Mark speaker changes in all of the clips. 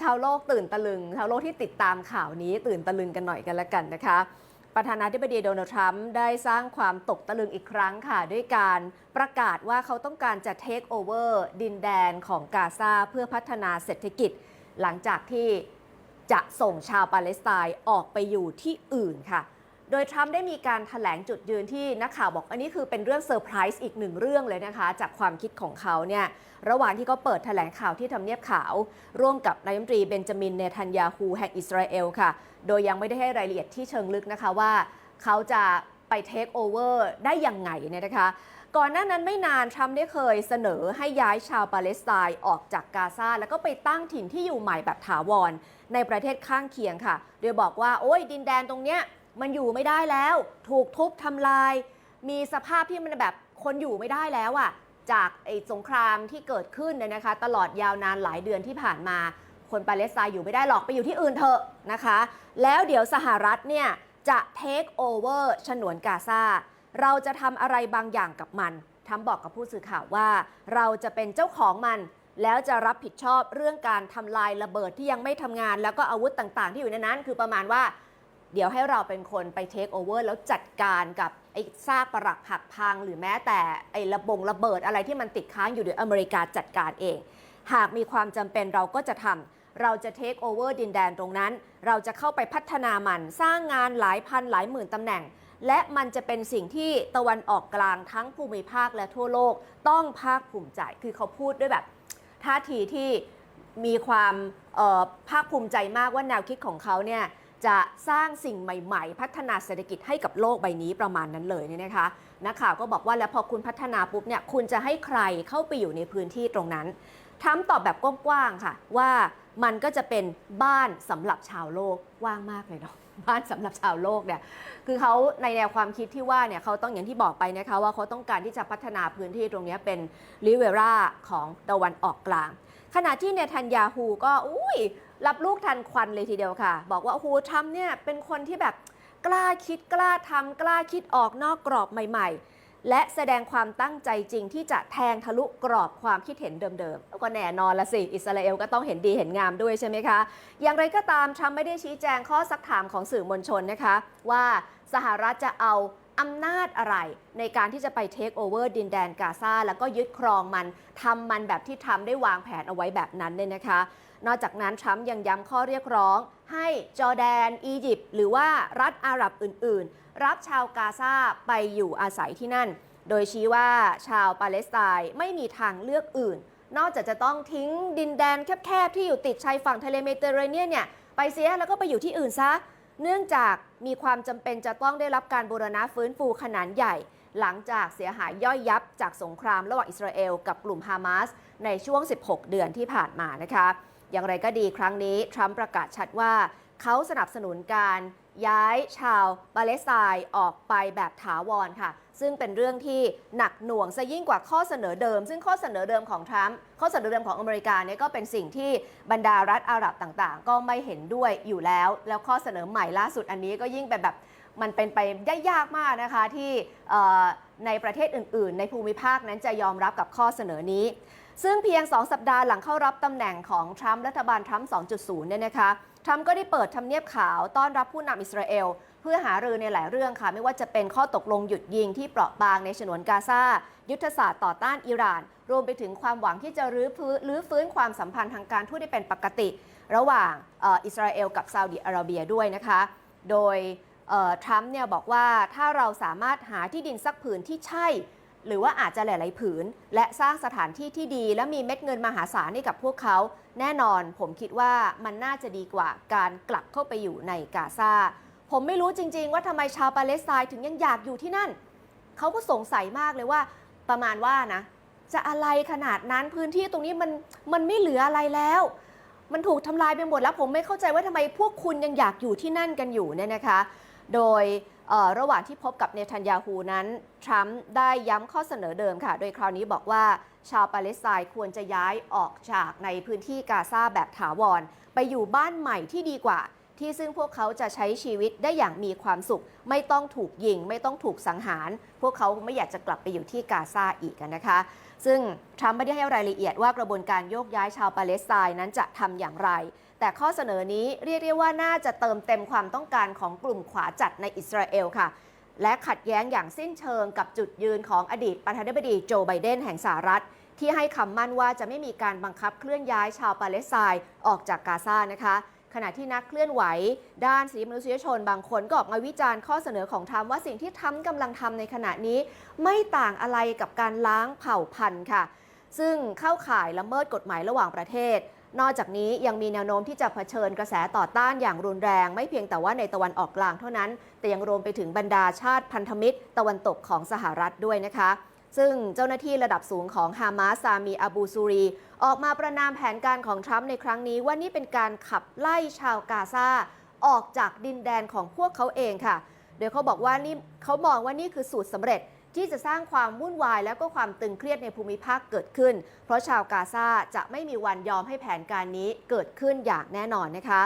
Speaker 1: ชาวโลกตื่นตะลึง ชาวโลกที่ติดตามข่าวนี้ตื่นตะลึงกันหน่อยกันละกันนะคะ ประธานาธิบดีโดนัลด์ทรัมป์ได้สร้างความตกตะลึงอีกครั้งค่ะ ด้วยการประกาศว่าเขาต้องการจะเทคโอเวอร์ดินแดนของกาซาเพื่อพัฒนาเศรษฐกิจ หลังจากที่จะส่งชาวปาเลสไตน์ออกไปอยู่ที่อื่นค่ะ โดยทรัมป์ได้มีการถแถลงจุดยืนที่นักข่าวบอก อันนี้คือเป็นเรื่องเซอร์ไพรส์อีกหนึ่งเรื่องเลยนะคะ จากความคิดของเขาเนี่ย ระหว่างที่เขาเปิดแถลงข่าวที่ทำเนียบขาว ร่วมกับนายมนตรีเบนจามินเนทันยาฮูแห่งอิสราเอลค่ะ โดยยังไม่ได้ให้รายละเอียดที่เชิงลึกนะคะว่า เขาจะไปเทคโอเวอร์ได้ยังไงเนี่ยนะคะ ก่อนหน้านั้นไม่นานทรัมป์ได้เคยเสนอให้ย้ายชาวปาเลสไตน์ออกจากกาซาแล้วก็ไปตั้งถิ่นที่อยู่ใหม่แบบถาวร ในประเทศข้างเคียงค่ะ โดยบอกว่าโอ้ยดินแดนตรงเนี้ย มันอยู่ไม่ได้แล้ว ถูกทุบทำลาย มีสภาพที่มันแบบคนอยู่ไม่ได้แล้วอะจากไอ้สงครามที่เกิดขึ้นเนี่ยนะคะ ตลอดยาวนานหลายเดือนที่ผ่านมา คนปาเลสไตน์อยู่ไม่ได้หรอกไปอยู่ที่อื่นเถอะนะคะ แล้วเดี๋ยวสหรัฐเนี่ยจะเทคโอเวอร์ฉนวนกาซาเราจะทำอะไรบางอย่างกับมันทำบอกกับผู้สื่อข่าวว่า เราจะเป็นเจ้าของมัน แล้วจะรับผิดชอบเรื่องการทำลายระเบิดที่ยังไม่ทำงาน แล้วก็อาวุธต่างๆ ที่อยู่ในนั้น คือประมาณว่า เดี๋ยวให้เราเป็นคนไปเทคโอเวอร์แล้วจัดการกับไอ้ซากปรักหักพัง หรือแม้แต่ไอ้ระบงระเบิดอะไรที่มันติดค้างอยู่เดี๋ยวอเมริกาจัดการเอง หากมีความจำเป็นเราก็จะทำเราจะเทคโอเวอร์ดินแดนตรงนั้น เราจะเข้าไปพัฒนามัน สร้างงานหลายพันหลายหมื่นตำแหน่ง และมันจะเป็นสิ่งที่ตะวันออกกลางทั้งภูมิภาคและทั่วโลกต้องภาคภูมิใจ คือเขาพูดด้วยแบบท่าทีที่มีความเออภาคภูมิใจมากว่าแนวคิดของเขาเนี่ย จะสร้างสิ่งใหม่ ๆ พัฒนาเศรษฐกิจให้กับโลกใบนี้ประมาณนั้นเลยเนี่ยนะคะนักข่าวก็บอกว่าแล้วพอคุณพัฒนาปุ๊บเนี่ยคุณจะให้ใครเข้าไปอยู่ในพื้นที่ตรงนั้นทรัมตอบแบบกว้างๆค่ะ ว่ามันก็จะเป็นบ้านสำหรับชาวโลกว่างมากเลยเนาะบ้านสำหรับชาวโลกเนี่ยคือเขาในแนวความคิดที่ว่าเนี่ยเขาต้องอย่างที่บอกไปนะคะว่าเขาต้องการที่จะพัฒนาพื้นที่ตรงนี้เป็นริเวราของตะวันออกกลาง ขณะที่เนทันยาฮูก็อุ้ย รับลูกทันควันเลยทีเดียวค่ะ บอกว่าโอ้โหทรัมเนี่ยเป็นคนที่แบบกล้าคิดกล้าทำกล้าคิดออกนอกกรอบใหม่ ๆ และแสดงความตั้งใจจริงที่จะแทงทะลุกรอบความคิดเห็นเดิมๆ ก็แน่นอนละสิ อิสราเอลก็ต้องเห็นดีเห็นงามด้วยใช่ไหมคะ อย่างไรก็ตามทรัมป์ไม่ได้ชี้แจงข้อสักถามของสื่อมวลชนนะคะ ว่าสหรัฐจะเอา อำนาจอะไรในการที่จะไปเทคโอเวอร์ดินแดนกาซาแล้วก็ยึดครองมันทำมันแบบที่ทรัมป์ได้วางแผนเอาไว้แบบนั้นเนี่ยนะคะ นอกจากนั้นทรัมป์ยังย้ำข้อเรียกร้อง ให้จอร์แดน อียิปต์หรือว่ารัฐอาหรับอื่น ๆ รับชาวกาซาไปอยู่อาศัยที่นั่น โดยชี้ว่าชาวปาเลสไตน์ไม่มีทางเลือกอื่น นอกจากจะต้องทิ้งดินแดนแคบๆที่อยู่ติดชายฝั่งทะเลเมดิเตอร์เรเนียนเนี่ยไปเสียแล้วก็ไปอยู่ที่อื่นซะ เนื่องจากมีความจำเป็นจะต้องได้รับการบูรณะฟื้นฟูขนาดใหญ่ หลังจากเสียหายย่อยยับจากสงครามระหว่างอิสราเอลกับกลุ่มฮามาสในช่วง 16 เดือนที่ผ่านมานะคะ อย่างไรก็ดีครั้งนี้ทรัมป์ประกาศชัดว่าเขาสนับสนุนการย้ายชาวปาเลสไตน์ออกไปแบบถาวรค่ะ ซึ่งเป็นเรื่องที่หนักหน่วงซะยิ่งกว่าข้อเสนอเดิม ซึ่งข้อเสนอเดิมของทรัมป์ข้อเสนอเดิมของอเมริกาเนี่ยก็เป็นสิ่งที่บรรดารัฐอาหรับต่างๆ ก็ไม่เห็นด้วยอยู่แล้ว แล้วข้อเสนอใหม่ล่าสุดอันนี้ก็ยิ่งเป็นแบบมันเป็นไปได้ยากมากนะคะที่ในประเทศอื่น ๆ ในภูมิภาคนั้นจะยอมรับกับข้อเสนอนี้ ซึ่งเพียง 2 สัปดาห์หลังเข้ารับตำแหน่งของทรัมป์รัฐบาลทรัมป์ 2.0 เนี่ยนะคะทรัมป์ก็ได้เปิดทำเนียบขาวต้อนรับผู้นำอิสราเอล เพื่อหารือในหลายเรื่องค่ะ ไม่ว่าจะเป็นข้อตกลงหยุดยิงที่เปราะบางในฉนวนกาซายุทธศาสตร์ต่อต้านอิหร่าน รวมไปถึงความหวังที่จะรื้อฟื้นความสัมพันธ์ทางการทูตได้เป็นปกติ ระหว่างอิสราเอลกับซาอุดิอาระเบียด้วยนะคะ โดยทรัมป์เนี่ยบอกว่าถ้าเราสามารถหาที่ดินสักผืนที่ใช่ หรือว่าอาจจะหลาย ๆ ผืน และสร้างสถานที่ที่ดี และมีเม็ดเงินมหาศาลให้กับพวกเขา แน่นอนผมคิดว่ามันน่าจะดีกว่าการกลับเข้าไปอยู่ในกาซาผมไม่รู้จริง ๆ ว่าทำไมชาวปาเลสไตน์ถึงยังอยากอยู่ที่นั่น เขาก็สงสัยมากเลยว่า ประมาณว่านะ จะอะไรขนาดนั้นพื้นที่ตรงนี้มันมันไม่เหลืออะไรแล้ว มันถูกทำลายไปหมดแล้วผมไม่เข้าใจว่าทำไมพวกคุณยังอยากอยู่ที่นั่นกันอยู่เนี่ยนะคะ โดย ระหว่างที่พบกับเนทันยาฮูนั้น ทรัมป์ได้ย้ำข้อเสนอเดิมค่ะ โดยคราวนี้บอกว่าชาวปาเลสไตน์ควรจะย้ายออกจากในพื้นที่กาซาแบบถาวร ไปอยู่บ้านใหม่ที่ดีกว่า ที่ซึ่งพวกเขาจะใช้ชีวิตได้อย่างมีความสุข ไม่ต้องถูกยิง ไม่ต้องถูกสังหาร พวกเขาไม่อยากจะกลับไปอยู่ที่กาซาอีกนะคะ ซึ่งทรัมป์ไม่ได้ให้รายละเอียดว่ากระบวนการโยกย้ายชาวปาเลสไตน์นั้นจะทำอย่างไร แต่ข้อเสนอนี้เรียกได้ว่าน่าจะเติมเต็มความต้องการของกลุ่มขวาจัดในอิสราเอลค่ะ และขัดแย้งอย่างสิ้นเชิงกับจุดยืนของอดีตประธานาธิบดีโจไบเดนแห่งสหรัฐ ที่ให้คำมั่นว่าจะไม่มีการบังคับเคลื่อนย้ายชาวปาเลสไตน์ออกจากกาซานะคะขณะที่นักเคลื่อนไหว ด้านสิทธิมนุษยชนบางคนก็ออกมาวิจารณ์ข้อเสนอของทรัมป์ว่าสิ่งที่ทรัมป์กำลังทำในขณะนี้ ไม่ต่างอะไรกับการล้างเผ่าพันธุ์ค่ะ ซึ่งเข้าข่ายละเมิดกฎหมายระหว่างประเทศ นอกจากนี้ยังมีแนวโน้มที่จะเผชิญกระแสต่อต้านอย่างรุนแรง ไม่เพียงแต่ว่าในตะวันออกกลางเท่านั้น แต่ยังรวมไปถึงบรรดาชาติพันธมิตร ตะวันตกของสหรัฐด้วยนะคะ ซึ่งเจ้าหน้าที่ระดับสูงของฮามาสซามีอาบูซูรี ออกมาประนามแผนการของทรัมป์ในครั้งนี้ว่านี่เป็นการขับไล่ชาวกาซาออกจากดินแดนของพวกเขาเองค่ะ โดยเขาบอกว่านี่เขามองว่านี่คือสูตรสำเร็จ ที่จะสร้างความวุ่นวายแล้วก็ความตึงเครียดในภูมิภาคเกิดขึ้น เพราะชาวกาซาจะไม่มีวันยอมให้แผนการนี้เกิดขึ้นอย่างแน่นอนนะคะ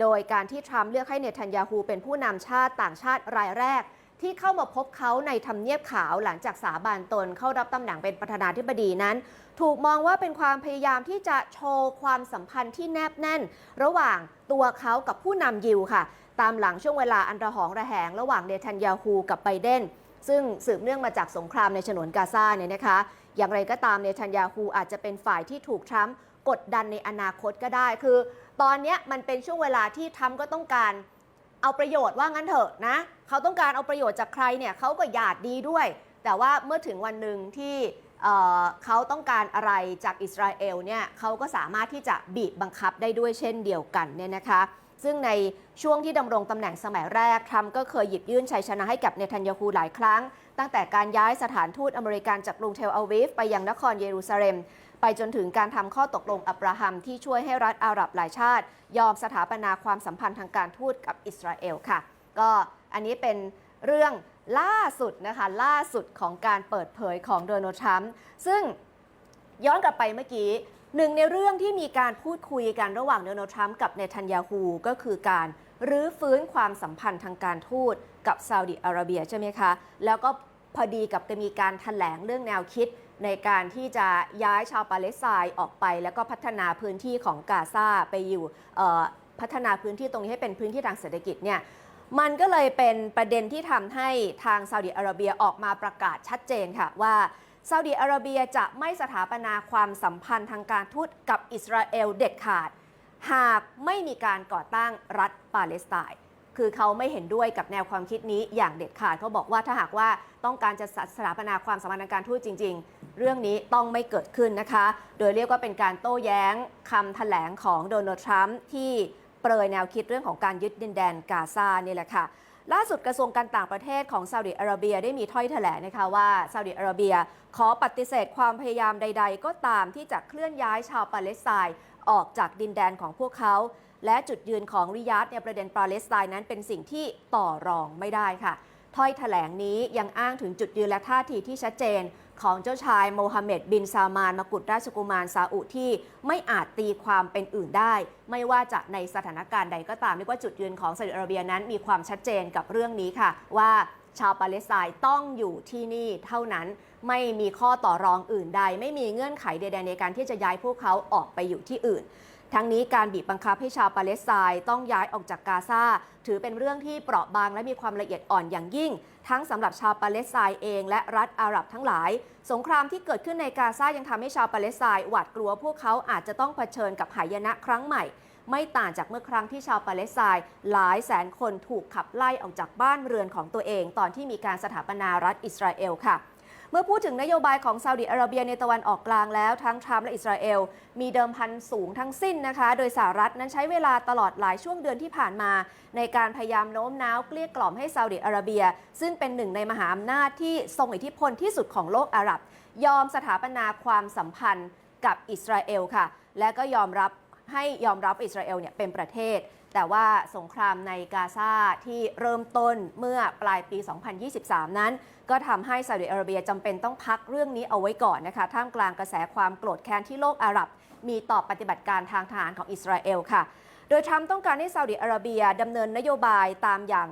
Speaker 1: โดยการที่ทรัมป์เลือกให้เนทันยาฮูเป็นผู้นำชาติต่างชาติรายแรกที่เข้ามาพบเขาในทำเนียบขาวหลังจากสาบานตนเข้ารับตำแหน่งเป็นประธานาธิบดีนั้น ถูกมองว่าเป็นความพยายามที่จะโชว์ความสัมพันธ์ที่แนบแน่น ระหว่างตัวเขากับผู้นำยิวค่ะ ตามหลังช่วงเวลาอันระหองระแหง ระหว่างเนทันยาฮูกับไบเดน ซึ่งสืบเนื่องมาจากสงครามในฉนวนกาซาเนี่ยนะคะ อย่างไรก็ตามเนทันยาฮูอาจจะเป็นฝ่ายที่ถูกทรัมป์กดดันในอนาคตก็ได้ คือ ตอนนี้มันเป็นช่วงเวลาที่ทรัมป์ก็ต้องการเอาประโยชน์ว่างั้นเถอะนะ เขาต้องการเอาประโยชน์จากใครเนี่ยเขาก็อยากดีด้วย แต่ว่าเมื่อถึงวันหนึ่งที่เเขาต้องการอะไรจากอิสราเอลเนี่ยเขาก็สามารถที่จะบีบบังคับได้ด้วยเช่นเดียวกันเนี่ยนะคะ ซึ่งในช่วงที่ดำรงตำแหน่งสมัยแรก ทรัมป์ก็เคยหยิบยื่นชัยชนะให้กับเนทันยาฮูหลายครั้ง ตั้งแต่การย้ายสถานทูตอเมริกันจากกรุงเทลอาวีฟไปยังนครเยรูซาเล็ม ไปจนถึงการทำข้อตกลงอับราฮัมที่ช่วยให้รัฐอาหรับหลายชาติ ยอมสถาปนาความสัมพันธ์ทางการทูตกับอิสราเอลค่ะ ก็อันนี้เป็นเรื่องล่าสุดนะคะล่าสุดของการเปิดเผยของโดนัลด์ทรัมป์ซึ่งย้อนกลับไปเมื่อกี้ หนึ่งในเรื่องที่มีการพูดคุยกันระหว่างโดนัลด์ทรัมป์กับเนทันยาฮูก็คือการรื้อฟื้นความสัมพันธ์ทางการทูตกับซาอุดิอาระเบียใช่ไหมคะ แล้วก็พอดีกับจะมีการถแถลงเรื่องแนวคิดในการที่จะย้ายชาวปาเลสไตน์ออกไป แล้วก็พัฒนาพื้นที่ของกาซาไปอยู่พัฒนาพื้นที่ตรงนี้ให้เป็นพื้นที่ทางเศรษฐกิจเนี่ยมันก็เลยเป็นประเด็นที่ทำให้ทางซาอุดิอาระเบียออกมาประกาศชัดเจนค่ะว่า ซาอุดิอาระเบียจะไม่สถาปนาความสัมพันธ์ทางการทูตกับอิสราเอลเด็ดขาด หากไม่มีการก่อตั้งรัฐปาเลสไตน์คือเขาไม่เห็นด้วยกับแนวความคิดนี้อย่างเด็ดขาดเขาบอกว่าถ้าหากว่าต้องการจะสถาปนาความสัมพันธ์ทางการทูตจริง ๆ เรื่องนี้ต้องไม่เกิดขึ้นนะคะ โดยเรียกว่าเป็นการโต้แย้งคำแถลงของโดนัลด์ทรัมป์ที่เปรยแนวคิดเรื่องของการยึดดินแดนกาซานี่แหละค่ะ ล่าสุดกระทรวงการต่างประเทศของซาอุดิอาระเบียได้มีถ้อยแถลงนะคะว่าซาอุดิอาระเบียขอปฏิเสธความพยายามใด ๆ ก็ตามที่จะเคลื่อนย้ายชาวปาเลสไตน์ออกจากดินแดนของพวกเขา และจุดยืนของริยาดในประเด็นปาเลสไตน์นั้นเป็นสิ่งที่ต่อรองไม่ได้ค่ะถ้อยแถลงนี้ยังอ้างถึงจุดยืนและท่าทีที่ชัดเจน ของเจ้าชายโมฮัมเหม็ดบินซามานมกุฎราชกุมารซาอุที่ไม่อาจตีความเป็นอื่นได้ ไม่ว่าจะในสถานการณ์ใดก็ตามเรียกว่าจุดยืนของซาอุดิอาระเบียนั้นมีความชัดเจนกับเรื่องนี้ค่ะ ว่าชาวปาเลสไตน์ต้องอยู่ที่นี่เท่านั้นไม่มีข้อต่อรองอื่นใด ไม่มีเงื่อนไขใดๆในการที่จะย้ายพวกเขาออกไปอยู่ที่อื่น ทั้งนี้การบีบบังคับให้ชาวปาเลสไตน์ต้องย้ายออกจากกาซาถือเป็นเรื่องที่เปราะบางและมีความละเอียดอ่อนอย่างยิ่ง ทั้งสำหรับชาวปาเลสไตน์เองและรัฐอาหรับทั้งหลาย สงครามที่เกิดขึ้นในกาซายังทำให้ชาวปาเลสไตน์หวาดกลัวพวกเขาอาจจะต้องเผชิญกับหายนะครั้งใหม่ ไม่ต่างจากเมื่อครั้งที่ชาวปาเลสไตน์หลายแสนคนถูกขับไล่ออกจากบ้านเรือนของตัวเอง ตอนที่มีการสถาปนารัฐอิสราเอลค่ะ มื่อพูดถึงนโยบายของซาอุดิอาระเบียในตะวันออกกลางแล้วทั้งทรัมป์และอิสราเอล มีเดิมพันสูงทั้งสิ้นนะคะ โดยสหรัฐนั้นใช้เวลาตลอดหลายช่วงเดือนที่ผ่านมา ในการพยายามโน้มน้าวเกลี้ยกล่อมให้ซาอุดิอาระเบีย ซึ่งเป็นหนึ่งในมหาอำนาจที่ทรงอิทธิพลที่สุดของโลกอาหรับ ยอมสถาปนาความสัมพันธ์กับอิสราเอลค่ะ และก็ยอมรับ ให้ยอมรับอิสราเอลเนี่ยเป็นประเทศ แต่ว่าสงครามในกาซาที่เริ่มต้นเมื่อปลายปี 2023 นั้น ก็ทำให้ซาอุดิอาระเบียจำเป็นต้องพักเรื่องนี้เอาไว้ก่อนนะคะท่ามกลางกระแสความโกรธแค้นที่โลกอาหรับ มีต่อปฏิบัติการทางทหารของอิสราเอลค่ะ โดยทรัมป์ต้องการให้ซาอุดิอาระเบียดำเนินนโยบายตามอย่าง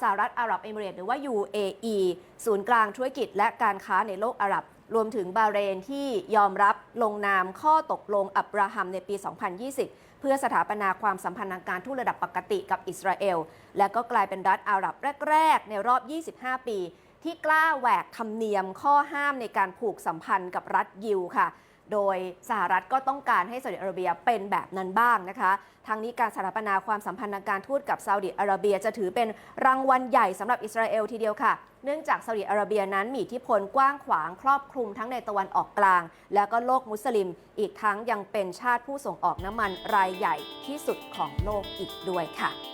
Speaker 1: สหรัฐอาหรับเอมิเรต์หรือว่า UAE ศูนย์กลางธุรกิจและการค้าในโลกอาหรับ รวมถึงบาเรนที่ยอมรับลงนามข้อตกลงอับราฮัมในปี 2020 เพื่อสถาปนาความสัมพันธ์ทางการทูตระดับปกติกับอิสราเอล และก็กลายเป็นรัฐอาหรับแรก ๆ ในรอบ 25 ปี ที่กล้าแหวกธรรมเนียมข้อห้ามในการผูกสัมพันธ์กับรัฐยิวค่ะ โดยสหรัฐก็ต้องการให้ซาอุดิอาระเบียเป็นแบบนั้นบ้างนะคะ ทางนี้การสถาปนาความสัมพันธ์ทางการทูตกับซาอุดิอาระเบียจะถือเป็นรางวัลใหญ่สำหรับอิสราเอลทีเดียวค่ะ เนื่องจากซาอุดิอาระเบียนั้นมีอิทธิพลกว้างขวางครอบคลุมทั้งในตะวันออกกลาง และก็โลกมุสลิม อีกทั้งยังเป็นชาติผู้ส่งออกน้ำมันรายใหญ่ที่สุดของโลกอีกด้วยค่ะ